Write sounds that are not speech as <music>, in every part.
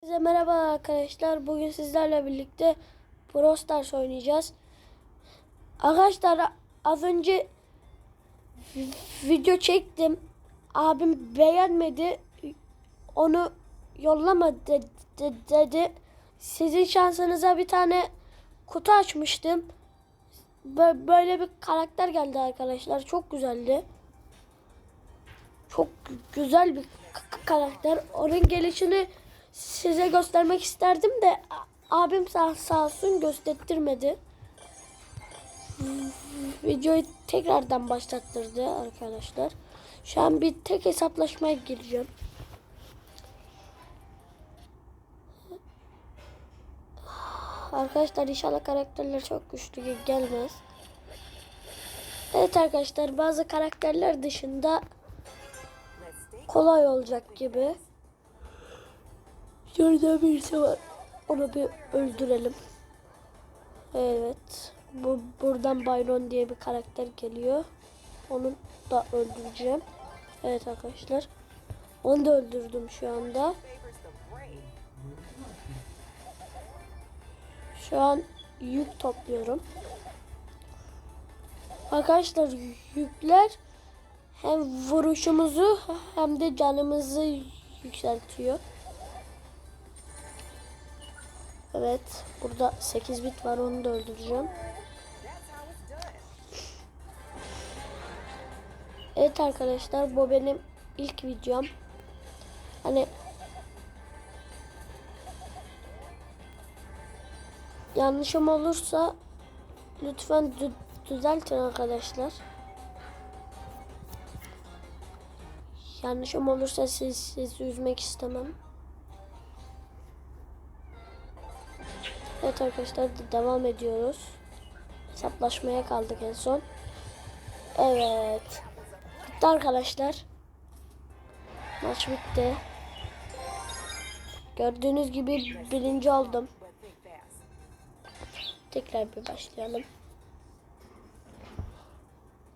Herkese merhaba arkadaşlar. Bugün sizlerle birlikte Brawl Stars oynayacağız. Arkadaşlar az önce vi- video çektim. Abim beğenmedi. Onu yollama de- de- dedi. Sizin şansınıza bir tane kutu açmıştım. Bö- Böyle bir karakter geldi arkadaşlar. Çok güzeldi. Çok gü- güzel bir karakter. Onun gelişini size göstermek isterdim de abim sağ, sağ olsun gösterttirmedi. Videoyu tekrardan başlattırdı arkadaşlar. Şu an bir tek hesaplaşmaya gireceğim. Arkadaşlar inşallah karakterler çok güçlü ge- gelmez. Evet arkadaşlar bazı karakterler dışında kolay olacak gibi. Şurada birisi var. Onu bir öldürelim. Evet. Bu buradan Byron diye bir karakter geliyor. Onu da öldüreceğim. Evet arkadaşlar. Onu da öldürdüm şu anda. Şu an yük topluyorum. Arkadaşlar yükler hem vuruşumuzu hem de canımızı yükseltiyor. Evet. Burada 8 bit var. Onu da öldüreceğim. Evet arkadaşlar. Bu benim ilk videom. Hani yanlışım olursa lütfen dü- düzeltin arkadaşlar. Yanlışım olursa siz sizi üzmek istemem. Evet arkadaşlar de- devam ediyoruz. Hesaplaşmaya kaldık en son. Evet. Bitti arkadaşlar. Maç bitti. Gördüğünüz gibi birinci oldum. Tekrar bir başlayalım.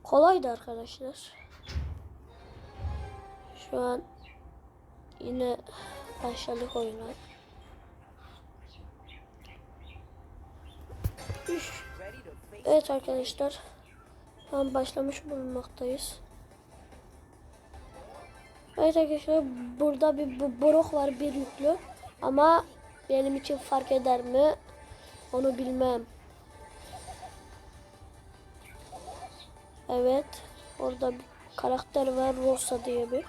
Kolaydı arkadaşlar. Şu an yine başladık oyuna. Üş. Evet arkadaşlar. Şu başlamış bulunmaktayız. Evet arkadaşlar burada bir borok var bir yüklü. Ama benim için fark eder mi? Onu bilmem. Evet. Orada bir karakter var Rosa diye bir.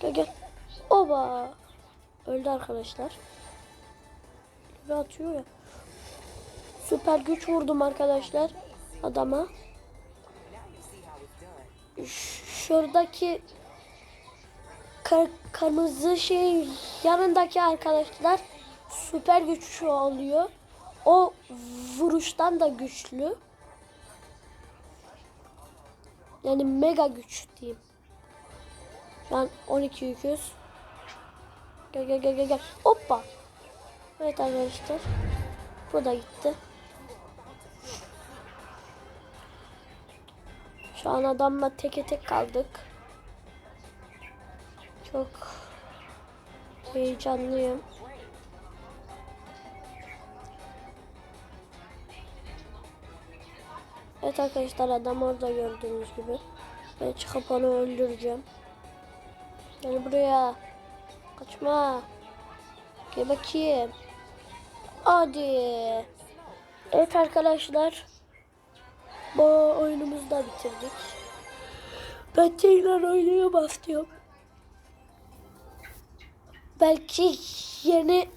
Gel gel. Oba. Öldü arkadaşlar. Bir atıyor ya. Süper güç vurdum arkadaşlar adama. Şuradaki kır- kırmızı şey yanındaki arkadaşlar süper güç oluyor. O vuruştan da güçlü. Yani mega güç diyeyim. Şu an 12 yüküz. Gel gel gel gel gel. Hoppa. Evet arkadaşlar. Bu da gitti. Şu an adamla teke tek kaldık. Çok heyecanlıyım. Evet arkadaşlar adam orada gördüğünüz gibi. Ben çıkıp onu öldüreceğim. Gel buraya. Kaçma. Gel bakayım. Hadi. Evet arkadaşlar. Bu oyunumuzu da bitirdik. Ben tekrar oynaya başlıyorum. Belki yeni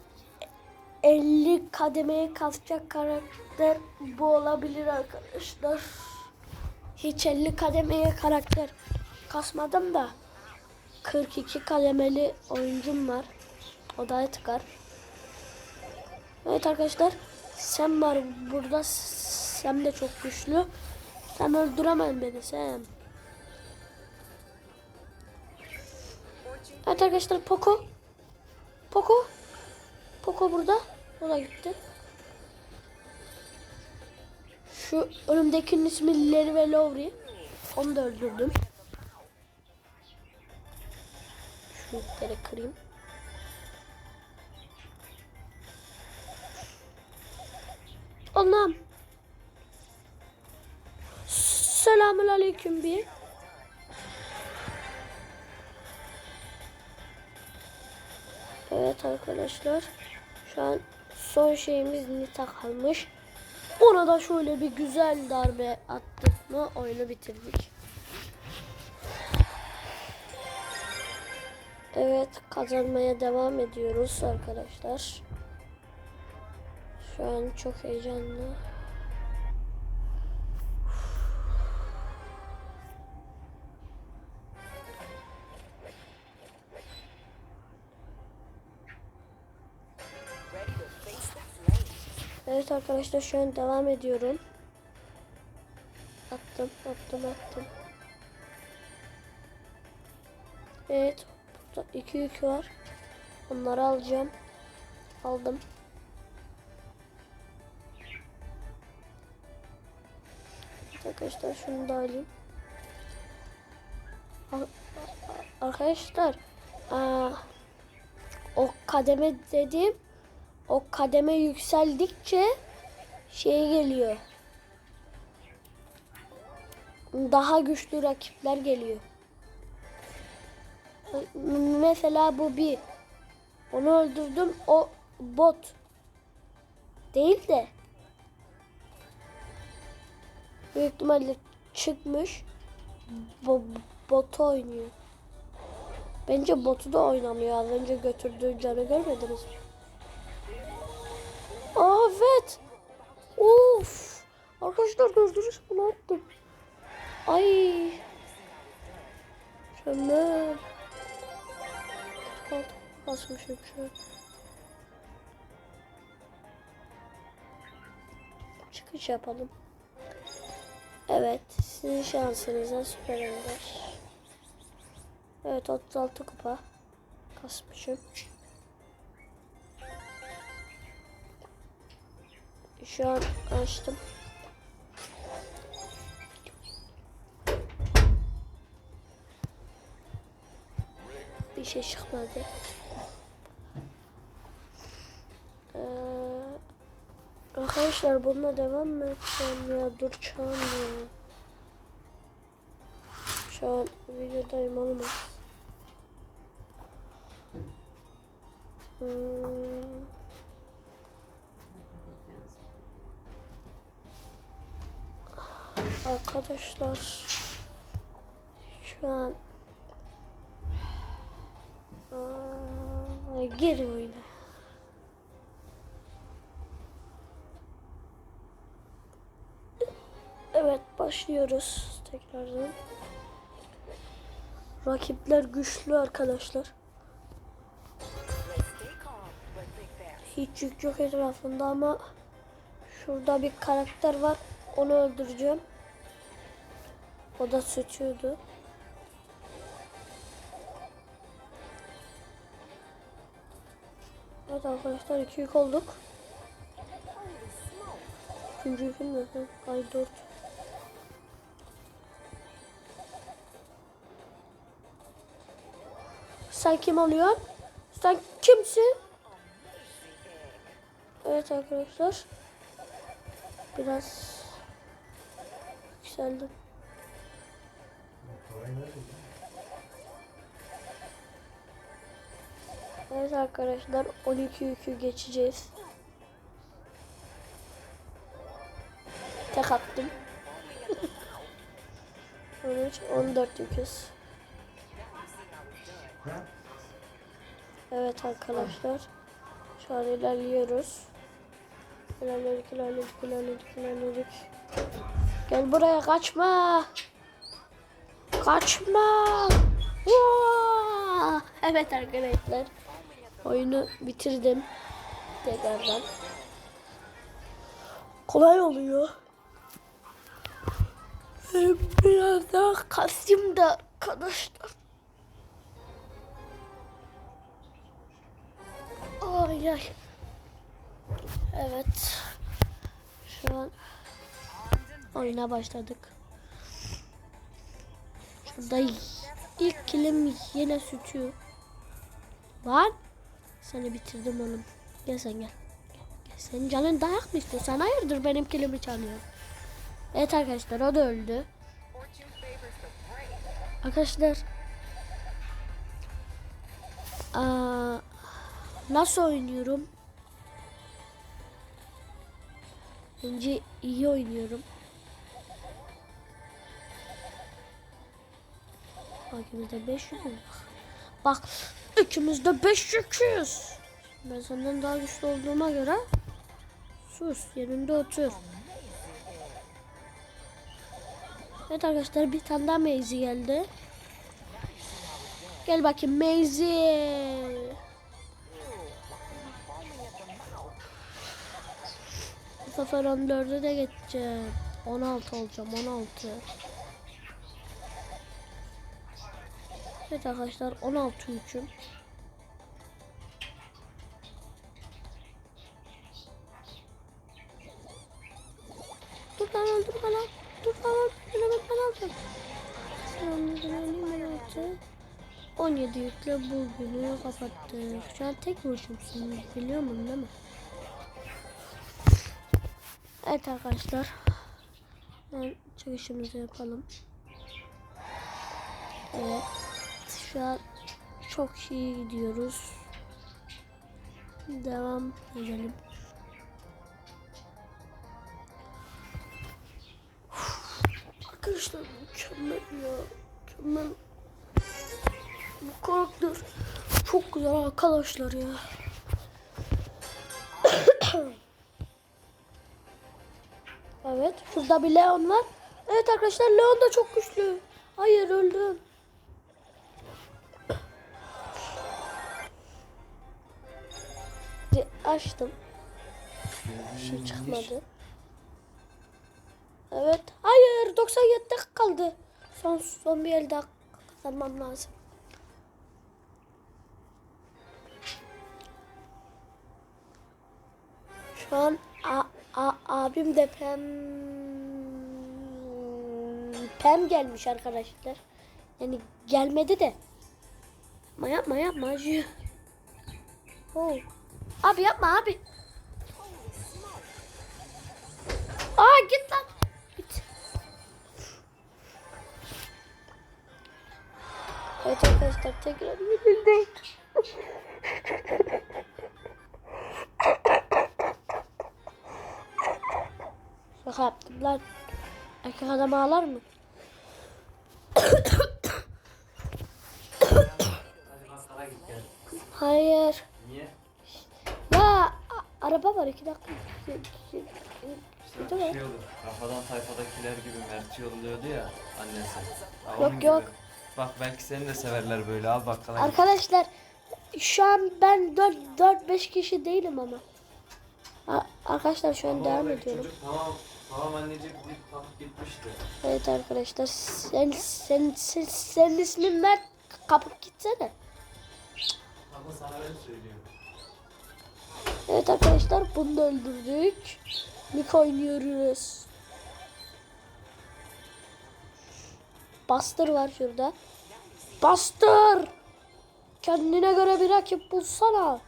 50 kademeye kasacak karakter bu olabilir arkadaşlar. Hiç 50 kademeye karakter kasmadım da 42 kademeli oyuncum var. O da tıkar. Evet arkadaşlar. Sen var burada. Sen de çok güçlü. Sen öldüremem beni sen. Evet arkadaşlar Poco. Poco. Poco burada. O da gitti. Şu önümdekinin ismi Larry ve Lowry. Onu da öldürdüm. Şu ipleri kırayım. Selamun aleyküm bir. Evet arkadaşlar. Şu an son şeyimiz Nita kalmış. Ona da şöyle bir güzel darbe attık mı oyunu bitirdik. Evet kazanmaya devam ediyoruz arkadaşlar. Şu an çok heyecanlı. Evet arkadaşlar şu an devam ediyorum. Attım, attım, attım. Evet, burada iki yük var. Onları alacağım. Aldım. Arkadaşlar şunu da alayım. Ar- Arkadaşlar, aa, o kademe dediğim o kademe yükseldikçe şey geliyor. Daha güçlü rakipler geliyor. Mesela bu bir. Onu öldürdüm. O bot. Değil de. Büyük ihtimalle çıkmış. Bo botu oynuyor. Bence botu da oynamıyor. Az önce götürdüğü canı görmediniz mi? Evet. Of. Arkadaşlar gördünüz mü? Ne? Ay. Mükemmel. Alt basmışım an. Çıkış yapalım. Evet. Sizin şansınıza süper ender. Evet 36 kupa. Kasmışım. Şu an açtım. Bir şey çıkmadı. Ee, arkadaşlar bununla devam mı etsem ya? Dur ya. Şu an videodayım olmaz. Hmm. Arkadaşlar şu an Aa, gir oyuna. Evet başlıyoruz tekrardan. Rakipler güçlü arkadaşlar. Hiç yük yok etrafında ama şurada bir karakter var. Onu öldüreceğim. O da sıçıyordu. Evet arkadaşlar iki yük olduk. Üçüncü yüküm? Hı, Ay dört. Sen kim oluyorsun? Sen kimsin? Evet arkadaşlar. Biraz yükseldim. Evet arkadaşlar 12 yükü geçeceğiz. Tek attım. <laughs> 13, 14 yüküz. Evet arkadaşlar. Şu an ilerliyoruz. İlerledik, ilerledik, ilerledik, ilerledik. Gel buraya kaçma. Kaçma. Evet arkadaşlar. Oyunu bitirdim. Tekrardan. Kolay oluyor. Biraz daha kasayım da arkadaşlar. Ay ay. Evet. Şu an oyuna başladık. Şurada ilk kilim yine sütü. Var. Seni bitirdim oğlum. Gel sen gel. Gel, Senin canın dayak mı istiyor? Sen hayırdır benim kilimi çalıyor. Evet arkadaşlar o da öldü. Arkadaşlar Aa, nasıl oynuyorum? Bence iyi oynuyorum. Bak ikimizde 5 yük mü? Bak ikimizde 5 yüküz. Ben senden daha güçlü olduğuma göre sus yerinde otur. Evet arkadaşlar bir tane daha Maisie geldi. Gel bakayım Maisie. Bu sefer 14'e de geçeceğim. 16 olacağım 16. Evet arkadaşlar 16 yüküm. Dur lan öldürme lan. Dur lan öldürme ben alacağım. Öldürme 16. 17 yükle bugünü kapattık. Şu an tek vuruşumsun biliyor musun değil mi? Evet arkadaşlar. Ben çıkışımızı yapalım. Evet. Şu an çok iyi gidiyoruz. Devam edelim. Arkadaşlar mükemmel ya. Mükemmel. Bu karakter çok güzel arkadaşlar ya. <coughs> evet. Şurada bir Leon var. Evet arkadaşlar Leon da çok güçlü. Hayır öldüm. Açtım. Bir şey çıkmadı. Evet. Hayır 97 kaldı. Son son bir el daha kazanmam lazım. Şu an a, a, abim de pem pem gelmiş arkadaşlar. Yani gelmedi de. Yapma yapma yapma. Oh. Abi yapma abi. Aa git lan. Git. Evet arkadaşlar tekrar yenildik. Şaka yaptım lan. Erkek adam ağlar mı? Hayır. Niye? Araba var iki dakika. Değil Bir mi? şey olur. Rafadan tayfadakiler gibi Mert yolluyordu ya annesi. Ha, Yok, gibi. yok. Bak belki seni de severler böyle al bakkala git. Arkadaşlar şu an ben 4 4 5 kişi değilim ama. Arkadaşlar şu an Ama devam ediyorum. Çocuk tamam tamam anneciğim kalkıp gitmişti. Evet arkadaşlar sen sen sen senin ismin Mert kapıp gitsene. Ama sana ben söylüyorum. Evet arkadaşlar bunu da öldürdük. Mik oynuyoruz. Bastır var şurada. Bastır! Kendine göre bir rakip bulsana.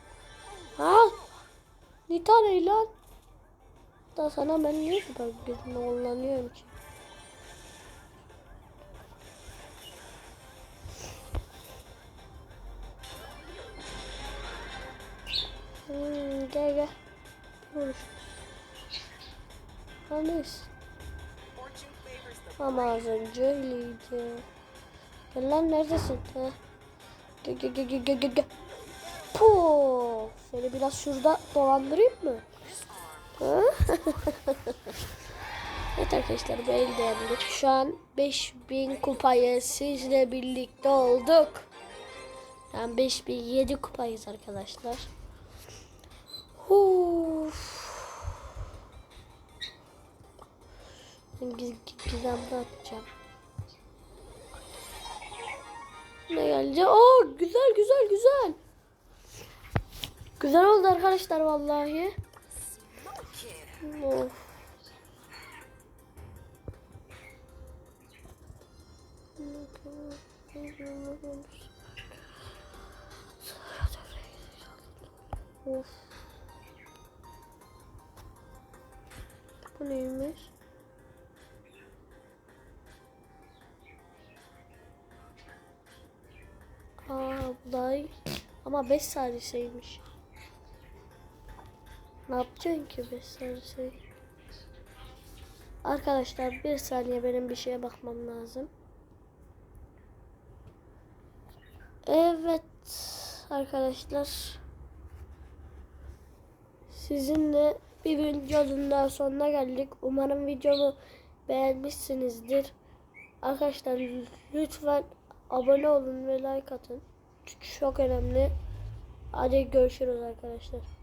Ha? Ne lan? Da sana ben niye süper gücünü kullanıyorum ki? Halis. Ama az önce öyleydi. Gel lan neredesin? Ha? Gel gel gel gel gel gel. Puh. Seni biraz şurada dolandırayım mı? <laughs> Evet arkadaşlar bu elde yendik. Şu an 5000 kupayı sizle birlikte olduk. Yani 5007 kupayız arkadaşlar. Uf. Giz, gizemde atacağım. Ne geldi? Oo güzel güzel güzel. Güzel oldu arkadaşlar vallahi. Of. Ama 5 saliseymiş. Ne yapacaksın ki 5 saliseyi? Arkadaşlar bir saniye benim bir şeye bakmam lazım. Evet arkadaşlar. Sizinle bir videonun daha sonuna geldik. Umarım videomu beğenmişsinizdir. Arkadaşlar lütfen abone olun ve like atın. Çok önemli. Hadi görüşürüz arkadaşlar.